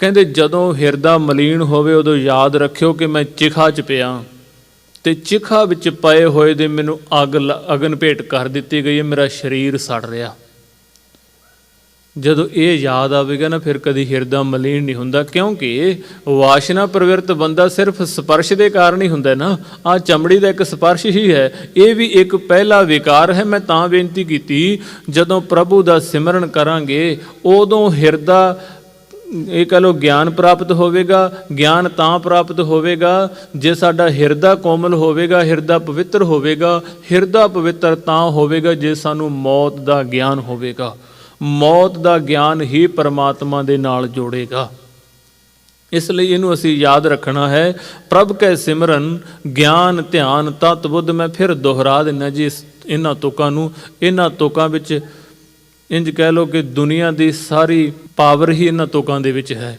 ਕਹਿੰਦੇ, ਜਦੋਂ ਹਿਰਦਾ ਮਲੀਨ ਹੋਵੇ, ਉਦੋਂ ਯਾਦ ਰੱਖਿਓ ਕਿ ਮੈਂ ਚਿਖਾ ਚ ਪਿਆ ਤੇ ਚਿਖਾ ਵਿੱਚ ਪਏ ਹੋਏ ਦੇ ਮੈਨੂੰ ਅੱਗ ਲ- ਅਗਨ ਭੇਟ ਕਰ ਦਿੱਤੀ ਗਈ ਹੈ, ਮੇਰਾ ਸਰੀਰ ਸੜ ਰਿਹਾ ਜਦੋਂ ਇਹ ਯਾਦ ਆਵੇਗਾ ਨਾ, ਫਿਰ ਕਦੀ ਹਿਰਦਾ ਮਲੀਨ ਨਹੀਂ ਹੁੰਦਾ, ਕਿਉਂਕਿ ਵਾਸ਼ਨਾ ਪ੍ਰਵਿਰਤ ਬੰਦਾ ਸਿਰਫ ਸਪਰਸ਼ ਦੇ ਕਾਰਨ ਹੀ ਹੁੰਦਾ ਨਾ। ਆ ਚਮੜੀ ਦਾ ਇੱਕ ਸਪਰਸ਼ ਹੀ ਹੈ। ਇਹ ਵੀ ਇੱਕ ਪਹਿਲਾ ਵਿਕਾਰ ਹੈ, ਮੈਂ ਤਾਂ ਬੇਨਤੀ ਕੀਤੀ, ਜਦੋਂ ਪ੍ਰਭੂ ਦਾ ਸਿਮਰਨ ਕਰਾਂਗੇ, ਉਦੋਂ ਹਿਰਦਾ ਇਹ ਕਹ ਲੋ ਗਿਆਨ ਪ੍ਰਾਪਤ ਹੋਵੇਗਾ, ਗਿਆਨ ਤਾਂ ਪ੍ਰਾਪਤ ਹੋਵੇਗਾ, ਜੇ ਸਾਡਾ ਹਿਰਦਾ ਕੋਮਲ ਹੋਵੇਗਾ, ਹਿਰਦਾ ਪਵਿੱਤਰ ਹੋਵੇਗਾ, ਹਿਰਦਾ ਪਵਿੱਤਰ ਤਾਂ ਹੋਵੇਗਾ ਜੇ ਸਾਨੂੰ ਮੌਤ ਦਾ ਗਿਆਨ ਹੋਵੇਗਾ। ਮੌਤ ਦਾ ਗਿਆਨ ਹੀ ਪਰਮਾਤਮਾ ਦੇ ਨਾਲ ਜੋੜੇਗਾ। ਇਸ ਲਈ ਇਹਨੂੰ ਅਸੀਂ ਯਾਦ ਰੱਖਣਾ ਹੈ, ਪ੍ਰਭ ਕੈ ਸਿਮਰਨ, ਗਿਆਨ ਧਿਆਨ ਤਤ ਬੁੱਧ ਮੈਂ ਫਿਰ ਦੁਹਰਾ ਦਿੰਦਾ ਜੀ ਇਸ- ਇਹਨਾਂ ਤੁਕਾਂ ਨੂੰ, ਇਹਨਾਂ ਤੁਕਾਂ ਵਿੱਚ ਇੰਜ ਕਹਿ ਲੋ ਕਿ ਦੁਨੀਆ ਦੀ ਸਾਰੀ ਪਾਵਰ ਹੀ ਇਹਨਾਂ ਤੁਕਾਂ ਦੇ ਵਿੱਚ ਹੈ।